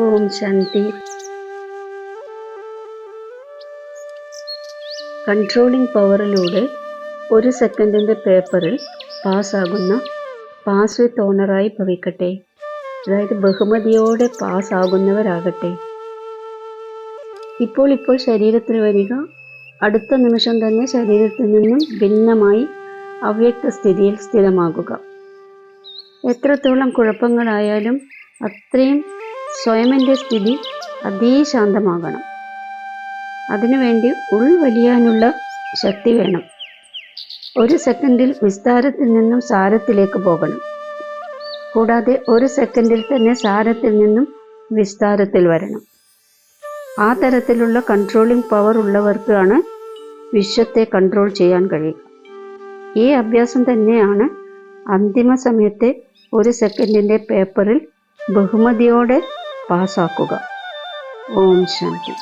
Om Shanti. Controlling പവറിലൂടെ ഒരു സെക്കൻഡിന്റെ പേപ്പറിൽ പാസ്സാകുന്ന pass വിത്ത് ഓണറായി ഭവിക്കട്ടെ. അതായത് ബഹുമതിയോടെ പാസ്സാകുന്നവരാകട്ടെ. ഇപ്പോൾ ഇപ്പോൾ ശരീരത്തിൽ വരിക അടുത്ത നിമിഷം തന്നെ ശരീരത്തിൽ നിന്നും ഭിന്നമായി അവ്യക്ത സ്ഥിതിയിൽ സ്ഥിരമാകുക. എത്രത്തോളം കുഴപ്പങ്ങളായാലും അത്രയും സ്വയമിന്റെ സ്ഥിതി അതീശാന്തമാകണം. അതിനുവേണ്ടി ഉൾവലിയാനുള്ള ശക്തി വേണം. ഒരു സെക്കൻഡിൽ വിസ്താരത്തിൽ നിന്നും സാരത്തിലേക്ക് പോകണം. കൂടാതെ ഒരു സെക്കൻഡിൽ തന്നെ സാരത്തിൽ നിന്നും വിസ്താരത്തിൽ വരണം. ആ തരത്തിലുള്ള കൺട്രോളിംഗ് പവർ ഉള്ളവർക്കാണ് വിശ്വത്തെ കൺട്രോൾ ചെയ്യാൻ കഴിയുക. ഈ അഭ്യാസം തന്നെയാണ് അന്തിമ സമയത്തെ ഒരു സെക്കൻഡിന്റെ പേപ്പറിൽ ബഹുമതിയോടെ പാസ്സാക്കുക ഓം ശാന്തി